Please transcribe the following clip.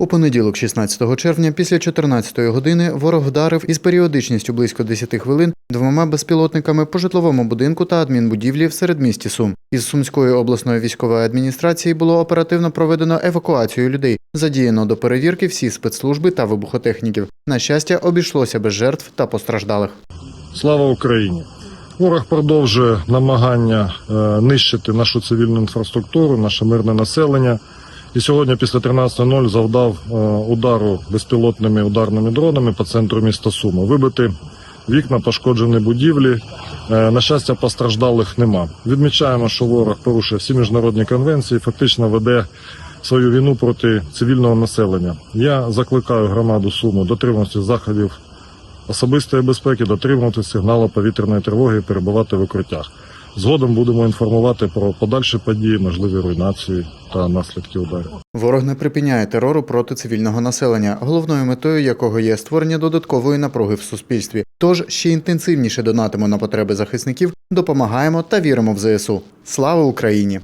У понеділок, 16 червня, після 14 години, ворог вдарив із періодичністю близько 10 хвилин двома безпілотниками по житловому будинку та адмінбудівлі в середмісті Сум. Із Сумської обласної військової адміністрації було оперативно проведено евакуацію людей. Задіяно до перевірки всі спецслужби та вибухотехніків. На щастя, обійшлося без жертв та постраждалих. Слава Україні! Ворог продовжує намагання е, нищити нашу цивільну інфраструктуру, наше мирне населення. І сьогодні, після 13.00, завдав е, удару безпілотними ударними дронами по центру міста Суми. Вибити вікна, пошкоджені будівлі. Е, на щастя, постраждалих нема. Відмічаємо, що ворог порушує всі міжнародні конвенції, фактично веде свою війну проти цивільного населення. Я закликаю громаду Суму дотримуватися заходів особистої безпеки, дотримувати сигналу повітряної тривоги і перебувати в укриттях. Згодом будемо інформувати про подальші події, можливі руйнації та наслідки ударів. Ворог не припиняє терору проти цивільного населення, головною метою якого є створення додаткової напруги в суспільстві. Тож ще інтенсивніше донатимо на потреби захисників, допомагаємо та віримо в ЗСУ. Слава Україні!